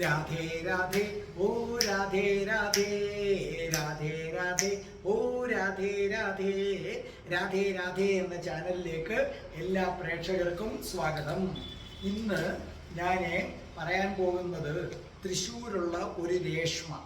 രാധേ രാധേ ഓ രാധേ രാധേ രാധേ രാധേ ഓ രാധേ രാധേ രാധേ രാധേ എന്ന ചാനലിലേക്ക് എല്ലാ പ്രേക്ഷകർക്കും സ്വാഗതം. ഇന്ന് ഞാൻ പറയാൻ പോകുന്നത് തൃശ്ശൂരുള്ള ഒരു രേഷ്മ.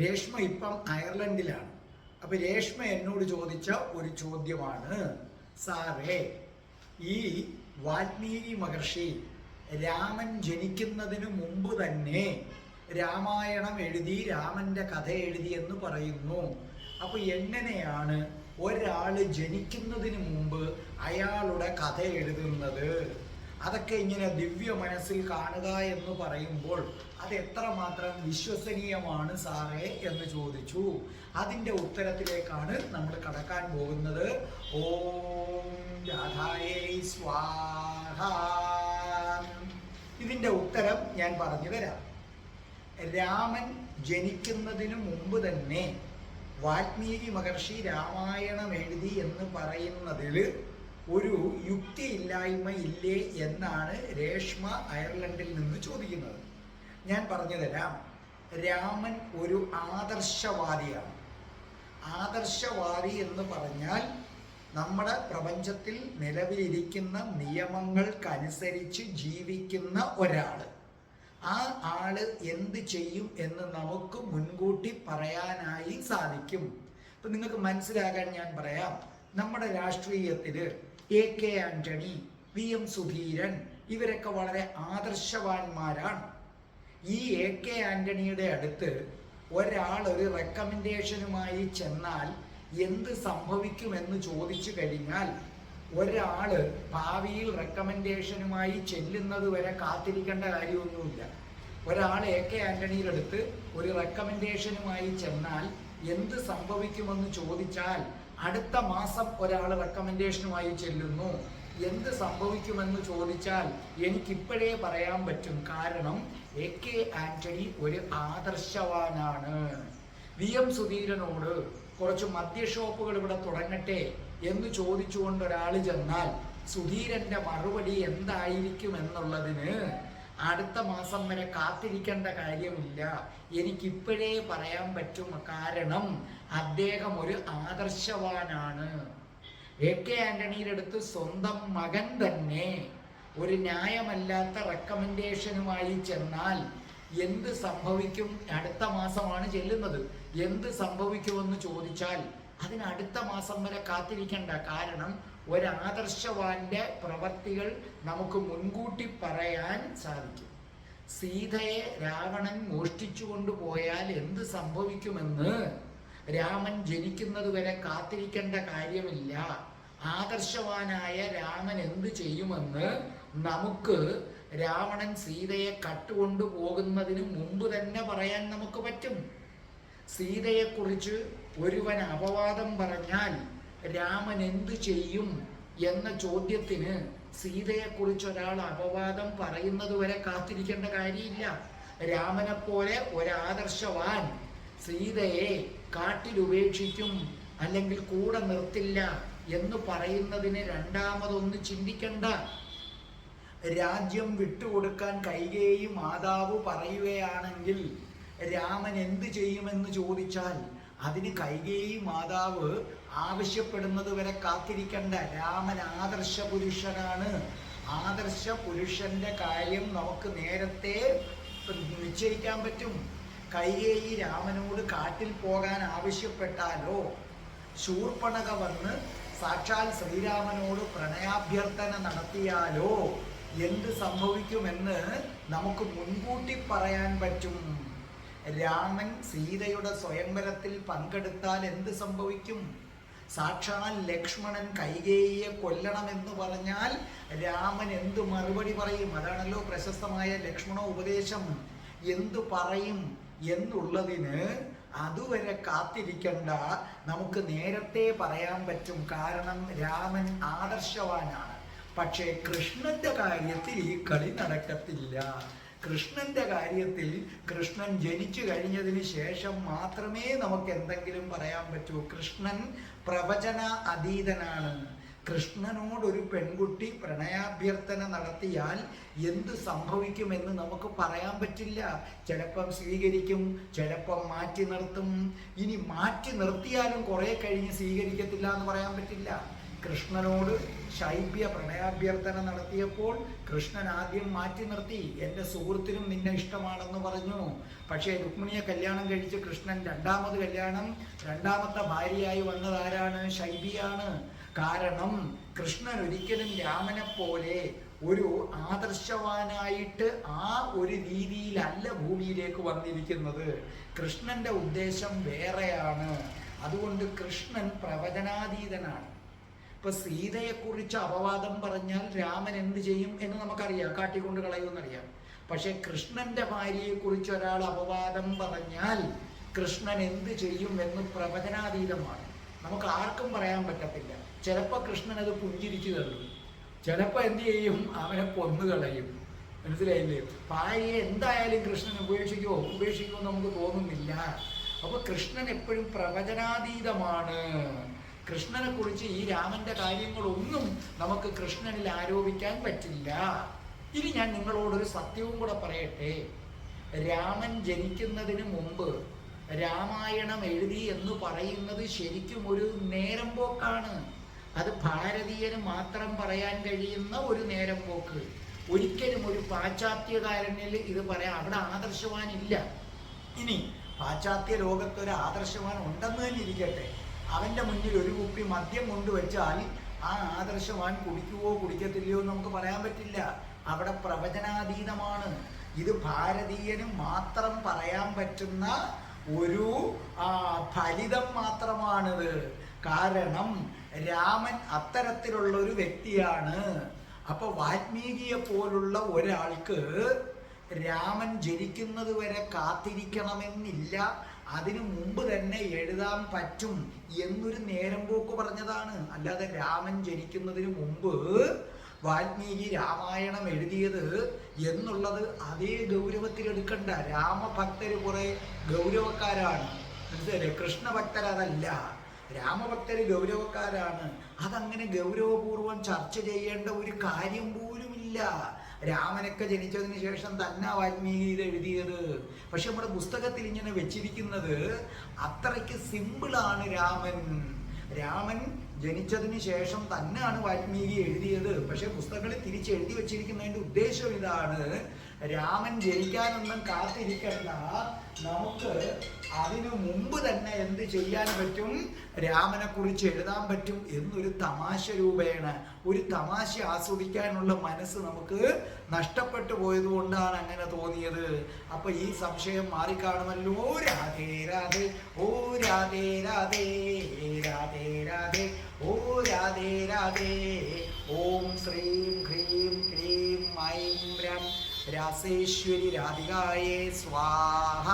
രേഷ്മ ഇപ്പം അയർലൻഡിലാണ്. അപ്പൊ രേഷ്മ എന്നോട് ചോദിച്ച ഒരു ചോദ്യമാണ് സാറേ ഈ വാൽമീകി മഹർഷി രാമൻ ജനിക്കുന്നതിന് മുമ്പ് തന്നെ രാമായണം എഴുതി രാമന്റെ കഥ എഴുതി എന്ന് പറയുന്നു. അപ്പോൾ എങ്ങനെയാണ് ഒരാൾ ജനിക്കുന്നതിന് മുമ്പ് അയാളുടെ കഥ എഴുതുന്നത്? അതൊക്കെ ഇങ്ങനെ ദിവ്യ മനസ്സിൽ കാണുക എന്ന് പറയുമ്പോൾ അത് എത്രമാത്രം വിശ്വസനീയമാണ് സാറേ എന്ന് ചോദിച്ചു. അതിന്റെ ഉത്തരത്തിലേക്കാണ് നമ്മൾ കടക്കാൻ പോകുന്നത്. ഓം രാധായേ സ്വാഹ. ഇതിന്റെ ഉത്തരം ഞാൻ പറഞ്ഞു തരാം. രാമൻ ജനിക്കുന്നതിന് മുമ്പ് തന്നെ വാൽമീകി മഹർഷി രാമായണം എഴുതി എന്ന് പറയുന്നതിൽ ഒരു യുക്തിയില്ലായ്മ ഇല്ലേ എന്നാണ് രേഷ്മ അയർലൻഡിൽ നിന്ന് ചോദിക്കുന്നത്. ഞാൻ പറഞ്ഞു തരാം. രാമൻ ഒരു ആദർശവാദിയാണ്. ആദർശവാദി എന്ന് പറഞ്ഞാൽ നമ്മുടെ പ്രപഞ്ചത്തിൽ നിലവിലിരിക്കുന്ന നിയമങ്ങൾക്കനുസരിച്ച് ജീവിക്കുന്ന ഒരാൾ ആ ആൾ എന്ത് ചെയ്യും എന്ന് നമുക്ക് മുൻകൂട്ടി പറയാനായി സാധിക്കും. ഇപ്പൊ നിങ്ങൾക്ക് മനസ്സിലാകാൻ ഞാൻ പറയാം. നമ്മുടെ രാഷ്ട്രീയത്തിൽ A K Antony V M Sudheeran ഇവരൊക്കെ വളരെ ആദർശവാന്മാരാണ്. ഈ എ കെ ആന്റണിയുടെ അടുത്ത് ഒരാൾ ഒരു റെക്കമെൻഡേഷനുമായി ചെന്നാൽ എന്ത് സംഭവിക്കും എന്ന് ചോദിച്ചു കഴിഞ്ഞാൽ ഒരാൾ ഭാവിയിൽ റെക്കമെൻഡേഷനുമായി ചെല്ലുന്നത് വരെ കാത്തിരിക്കേണ്ട കാര്യമൊന്നുമില്ല. ഒരാൾ എ കെ ആന്റണിയിലെടുത്ത് ഒരു റെക്കമെൻഡേഷനുമായി ചെന്നാൽ എന്ത് സംഭവിക്കുമെന്ന് ചോദിച്ചാൽ അടുത്ത മാസം ഒരാൾ റെക്കമെൻഡേഷനുമായി ചെല്ലുന്നു. എന്ത് സംഭവിക്കുമെന്ന് ചോദിച്ചാൽ എനിക്കിപ്പോഴേ പറയാൻ പറ്റും. കാരണം എ കെ ആന്റണി ഒരു ആദർശവാനാണ്. വി എം സുധീരനോട് കുറച്ച് മദ്യ ഷോപ്പുകൾ ഇവിടെ തുടങ്ങട്ടെ എന്ന് ചോദിച്ചുകൊണ്ട് ഒരാൾ ചെന്നാൽ സുധീരന്റെ മറുപടി എന്തായിരിക്കും എന്നുള്ളതിന് അടുത്ത മാസം വരെ കാത്തിരിക്കേണ്ട കാര്യമില്ല. എനിക്കിപ്പോഴേ പറയാൻ പറ്റും. കാരണം അദ്ദേഹം ഒരു ആദർശവാനാണ്. എ കെ ആന്റണിയുടെ അടുത്ത് സ്വന്തം മകൻ തന്നെ ഒരു ന്യായമല്ലാത്ത റെക്കമെൻഡേഷനുമായി ചെന്നാൽ എന്ത് സംഭവിക്കും? അടുത്ത മാസമാണ് ചെല്ലുന്നത്. എന്ത് സംഭവിക്കുമെന്ന് ചോദിച്ചാൽ അതിന് അടുത്ത മാസം വരെ കാത്തിരിക്കേണ്ട. കാരണം ഒരാദർശവാന്റെ പ്രവർത്തികൾ നമുക്ക് മുൻകൂട്ടി പറയാൻ സാധിക്കും. സീതയെ രാവണൻ മോഷ്ടിച്ചു കൊണ്ടുപോയാൽ എന്ത് സംഭവിക്കുമെന്ന് രാമൻ ജനിക്കുന്നത് വരെ കാത്തിരിക്കേണ്ട കാര്യമില്ല. ആദർശവാനായ രാമൻ എന്ത് ചെയ്യുമെന്ന് നമുക്ക് രാവണൻ സീതയെ കട്ടുകൊണ്ടു പോകുന്നതിന് മുമ്പ് തന്നെ പറയാൻ നമുക്ക് പറ്റും. സീതയെക്കുറിച്ച് ഒരുവൻ അപവാദം പറഞ്ഞാൽ രാമൻ എന്തു ചെയ്യും എന്ന ചോദ്യത്തിന് സീതയെക്കുറിച്ച് ഒരാൾ അപവാദം പറയുന്നത് വരെ കാത്തിരിക്കേണ്ട കാര്യമില്ല. രാമനെപ്പോലെ പോലെ ഒരാദർശവാൻ സീതയെ കാട്ടിൽ ഉപേക്ഷിക്കും അല്ലെങ്കിൽ കൂടെ നിർത്തില്ല എന്ന് പറയുന്നതിന് രണ്ടാമതൊന്ന് ചിന്തിക്കണ്ട. രാജ്യം വിട്ടുകൊടുക്കാൻ കൈകേയി മാതാവ് പറയുകയാണെങ്കിൽ രാമൻ എന്ത് ചെയ്യുമെന്ന് ചോദിച്ചാൽ അതിന് കൈകേയി മാതാവ് ആവശ്യപ്പെടുന്നത് വരെ കാത്തിരിക്കണ്ട. രാമൻ ആദർശ പുരുഷനാണ്. ആദർശ പുരുഷന്റെ കാര്യം നമുക്ക് നേരത്തെ നിശ്ചയിക്കാൻ പറ്റും. കൈകേയി രാമനോട് കാട്ടിൽ പോകാൻ ആവശ്യപ്പെട്ടാലോ? ശൂർപ്പണക വന്ന് സാക്ഷാൽ ശ്രീരാമനോട് പ്രണയാഭ്യർത്ഥന നടത്തിയാലോ? എന്ത് സംഭവിക്കുമെന്ന് നമുക്ക് മുൻകൂട്ടി പറയാൻ പറ്റും. രാമൻ സീതയുടെ സ്വയംവരത്തിൽ പങ്കെടുത്താൽ എന്ത് സംഭവിക്കും? സാക്ഷാൽ ലക്ഷ്മണൻ കൈകേയിയെ കൊല്ലണമെന്ന് പറഞ്ഞാൽ രാമൻ എന്ത് മറുപടി പറയും? അതാണല്ലോ പ്രശസ്തമായ ലക്ഷ്മണ ഉപദേശം. എന്തു പറയും എന്നുള്ളതിന് അതുവരെ കാത്തിരിക്കണ്ട. നമുക്ക് നേരത്തെ പറയാൻ പറ്റും. കാരണം രാമൻ ആദർശവാനാണ്. പക്ഷേ കൃഷ്ണന്റെ കാര്യത്തിൽ ഈ കളി നടക്കത്തില്ല. കൃഷ്ണന്റെ കാര്യത്തിൽ കൃഷ്ണൻ ജനിച്ചു കഴിഞ്ഞതിന് ശേഷം മാത്രമേ നമുക്ക് എന്തെങ്കിലും പറയാൻ പറ്റൂ. കൃഷ്ണൻ പ്രവചന അതീതനാണ് കൃഷ്ണനോട് ഒരു പെൺകുട്ടി പ്രണയാഭ്യർത്ഥന നടത്തിയാൽ എന്ത് സംഭവിക്കുമെന്ന് നമുക്ക് പറയാൻ പറ്റില്ല. ചിലപ്പം സ്വീകരിക്കും ചിലപ്പം മാറ്റി നിർത്തും. ഇനി മാറ്റി നിർത്തിയാലും കുറെ കഴിഞ്ഞ് സ്വീകരിക്കത്തില്ല എന്ന് പറയാൻ പറ്റില്ല. കൃഷ്ണനോട് ശൈബ്യ പ്രണയാഭ്യർത്ഥന നടത്തിയപ്പോൾ കൃഷ്ണൻ ആദ്യം മാറ്റി നിർത്തി എന്റെ സുഹൃത്തിനും നിന്നെ ഇഷ്ടമാണെന്ന് പറഞ്ഞു. പക്ഷേ രുക്മിണിയെ കല്യാണം കഴിച്ച് കൃഷ്ണൻ രണ്ടാമത് കല്യാണം രണ്ടാമത്തെ ഭാര്യയായി വന്നത് ആരാണ് ശൈബിയാണ്. കാരണം കൃഷ്ണൻ ഒരിക്കലും രാമനെ പോലെ ഒരു ആദർശവാനായിട്ട് ആ ഒരു രീതിയിലല്ല ഭൂമിയിലേക്ക് വന്നിരിക്കുന്നത്. കൃഷ്ണന്റെ ഉദ്ദേശം വേറെയാണ്. അതുകൊണ്ട് കൃഷ്ണൻ പ്രവചനാതീതനാണ്. ഇപ്പൊ സീതയെക്കുറിച്ച് അപവാദം പറഞ്ഞാൽ രാമൻ എന്ത് ചെയ്യും എന്ന് നമുക്കറിയാം കാട്ടിക്കൊണ്ട് കളയുമെന്നറിയാം. പക്ഷെ കൃഷ്ണന്റെ ഭാര്യയെക്കുറിച്ച് ഒരാൾ അപവാദം പറഞ്ഞാൽ കൃഷ്ണൻ എന്ത് ചെയ്യും എന്ന് പ്രവചനാതീതമാണ്. നമുക്ക് ആർക്കും പറയാൻ പറ്റത്തില്ല. ചിലപ്പോൾ കൃഷ്ണൻ അത് പുഞ്ചിരിച്ചു തള്ളും. ചിലപ്പോൾ എന്ത് ചെയ്യും? അവനെ കൊന്നുകളയും മനസ്സിലായില്ലേ? ഭാര്യയെ എന്തായാലും കൃഷ്ണൻ ഉപേക്ഷിക്കുമോ ഉപേക്ഷിക്കുമോ നമുക്ക് തോന്നുന്നില്ല. അപ്പോൾ കൃഷ്ണൻ എപ്പോഴും പ്രവചനാതീതമാണ്. കൃഷ്ണനെ കുറിച്ച് ഈ രാമന്റെ കാര്യങ്ങളൊന്നും നമുക്ക് കൃഷ്ണനിൽ ആരോപിക്കാൻ പറ്റില്ല. ഇനി ഞാൻ നിങ്ങളോടൊരു സത്യവും കൂടെ പറയട്ടെ. രാമൻ ജനിക്കുന്നതിന് മുമ്പ് രാമായണം എഴുതി എന്ന് പറയുന്നത് ശരിക്കും ഒരു നേരം പോക്കാണ്. അത് ഭാരതീയന് മാത്രം പറയാൻ കഴിയുന്ന ഒരു നേരം പോക്ക്. ഒരിക്കലും ഒരു പാശ്ചാത്യകാരനിൽ ഇത് പറയാം അവിടെ ആദർശവാനില്ല ഇനി പാശ്ചാത്യ ലോകത്ത് ഒരു ആദർശവാൻ ഉണ്ടെന്ന് തന്നെ ഇരിക്കട്ടെ. അവന്റെ മുന്നിൽ ഒരു കുപ്പി മദ്യം കൊണ്ടുവച്ചാൽ ആ ആദർശവാൻ കുടിക്കുവോ കുടിക്കത്തില്ലയോ എന്ന് നമുക്ക് പറയാൻ പറ്റില്ല. അവിടെ പ്രവചനാതീതമാണ്. ഇത് ഭാരതീയന് മാത്രം പറയാൻ പറ്റുന്ന ഒരു ഫലിതം മാത്രമാണിത്. കാരണം രാമൻ അത്തരത്തിലുള്ള ഒരു വ്യക്തിയാണ്. അപ്പൊ വാൽമീകിയെ പോലുള്ള ഒരാൾക്ക് രാമൻ ജനിക്കുന്നത് വരെ കാത്തിരിക്കണമെന്നില്ല. അതിനു മുമ്പ് തന്നെ എഴുതാൻ പറ്റും എന്നൊരു നേരം പോക്ക് പറഞ്ഞതാണ്. അല്ലാതെ രാമൻ ജനിക്കുന്നതിന് മുമ്പ് വാൽമീകി രാമായണം എഴുതിയത് എന്നുള്ളത് അതേ ഗൗരവത്തിൽ എടുക്കണ്ട. രാമഭക്തര് കുറെ ഗൗരവക്കാരാണ്. മനസ്സിലല്ലേ കൃഷ്ണഭക്തർ രാമഭക്തര് ഗൗരവക്കാരാണ്. അതങ്ങനെ ഗൗരവപൂർവം ചർച്ച ചെയ്യേണ്ട ഒരു കാര്യം പോലുമില്ല. രാമനൊക്കെ ജനിച്ചതിന് ശേഷം തന്നെ വാൽമീകി ഇത് എഴുതിയത്. പക്ഷെ നമ്മുടെ പുസ്തകത്തിൽ ഇങ്ങനെ വെച്ചിരിക്കുന്നത് അത്രയ്ക്ക് സിമ്പിളാണ് രാമൻ. രാമൻ ജനിച്ചതിന് ശേഷം തന്നെയാണ് വാൽമീകി എഴുതിയത്. പക്ഷെ പുസ്തകങ്ങളിൽ തിരിച്ച് എഴുതി വെച്ചിരിക്കുന്നതിന്റെ ഉദ്ദേശം ഇതാണ് രാമൻ ജനിക്കാനൊന്നും കാത്തിരിക്കണ്ട. നമുക്ക് അതിനു മുമ്പ് തന്നെ എന്ത് ചെയ്യാൻ പറ്റും? രാമനെ കുറിച്ച് എഴുതാൻ പറ്റും എന്നൊരു തമാശ രൂപേണ. ഒരു തമാശ ആസ്വദിക്കാനുള്ള മനസ്സ് നമുക്ക് നഷ്ടപ്പെട്ടു പോയത് കൊണ്ടാണ് അങ്ങനെ തോന്നിയത്. അപ്പൊ ഈ സംശയം മാറിക്കാണുമല്ലോ. രാധേ രാധേ ഓ രാധേ രാധേ രാധേ രാധേ ഓ രാധേ രാധേ ഓം ശ്രീം ഹ്രീം ക്രീം ഐം രം രാസേശ്വരി രാധികായേ സ്വാഹ.